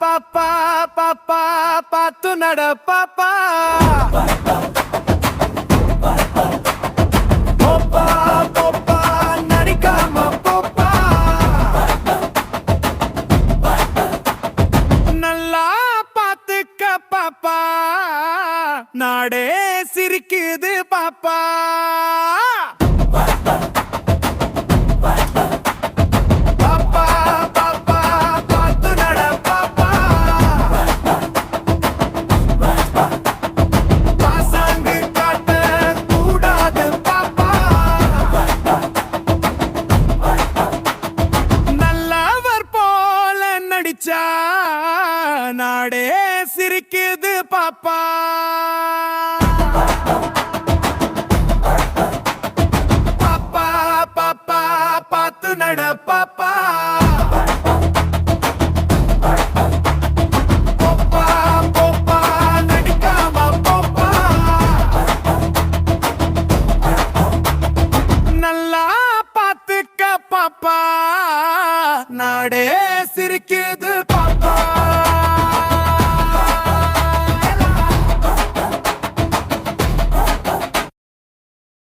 பாப்பா பாப்பா பாத்து நட பாப்பா. போப்பா போப்பா நடிக்காம போப்பா. நல்லா பாத்துக்க பாப்பா. நாடே சிரிக்குது பாப்பா. நடிச்சா நாடே சிரிக்குது பாப்பா. பாப்பா பாப்பா பார்த்து நட பாப்பா. போப்பா போப்பா நடிக்காம போப்பா. நல்லா பாத்துக்க பாப்பா. நாடே சிரிக்குது.